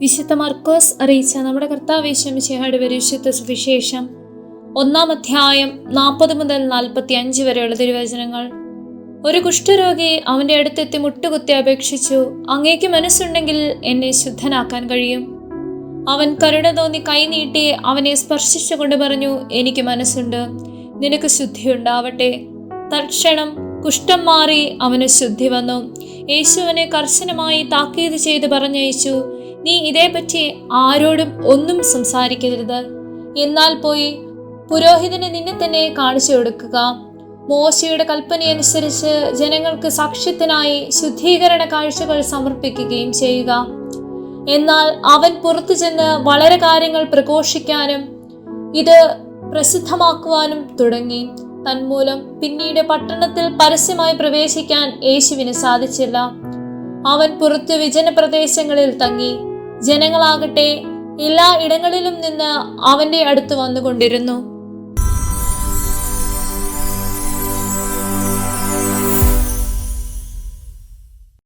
വിശുദ്ധ മർക്കോസ് അറിയിച്ച നമ്മുടെ കർത്താവേശമിശയുടെ വിശുദ്ധ സുവിശേഷം ഒന്നാം അധ്യായം നാൽപ്പത് മുതൽ നാൽപ്പത്തി അഞ്ച് വരെയുള്ള തിരുവചനങ്ങൾ. ഒരു കുഷ്ഠരോഗി അവന്റെ അടുത്തെത്തി മുട്ടുകുത്തി അപേക്ഷിച്ചു അങ്ങേക്ക് മനസ്സുണ്ടെങ്കിൽ എന്നെ ശുദ്ധനാക്കാൻ കഴിയും. അവൻ കരുണ തോന്നി കൈനീട്ടി അവനെ സ്പർശിച്ചുകൊണ്ട് പറഞ്ഞു എനിക്ക് മനസ്സുണ്ട് നിനക്ക് ശുദ്ധിയുണ്ടാവട്ടെ. തൽക്ഷണം കുഷ്ഠം മാറി അവന് ശുദ്ധി വന്നു. യേശുവിനെ കർശനമായി താക്കീത് ചെയ്ത് പറഞ്ഞയച്ചു നീ ഇതേപ്പറ്റി ആരോടും ഒന്നും സംസാരിക്കരുത്. എന്നാൽ പോയി പുരോഹിതന് നിന്നെ തന്നെ കാണിച്ചു കൊടുക്കുക. മോശയുടെ കൽപ്പനയനുസരിച്ച് ജനങ്ങൾക്ക് സാക്ഷ്യത്തിനായി ശുദ്ധീകരണ കാഴ്ചകൾ സമർപ്പിക്കുകയും ചെയ്യുക. എന്നാൽ അവൻ പുറത്തു ചെന്ന് വളരെ കാര്യങ്ങൾ പ്രഘോഷിക്കാനും ഇത് പ്രസിദ്ധമാക്കുവാനും തുടങ്ങി. തന്മൂലം പിന്നീട് പട്ടണത്തിൽ പരസ്യമായി പ്രവേശിക്കാൻ യേശുവിന് സാധിച്ചില്ല. അവൻ പുറത്ത് വിജന പ്രദേശങ്ങളിൽ തങ്ങി. ജനങ്ങളാകട്ടെ എല്ലാ ഇടങ്ങളിലും നിന്ന് അവന്റെ അടുത്ത് വന്നുകൊണ്ടിരുന്നു.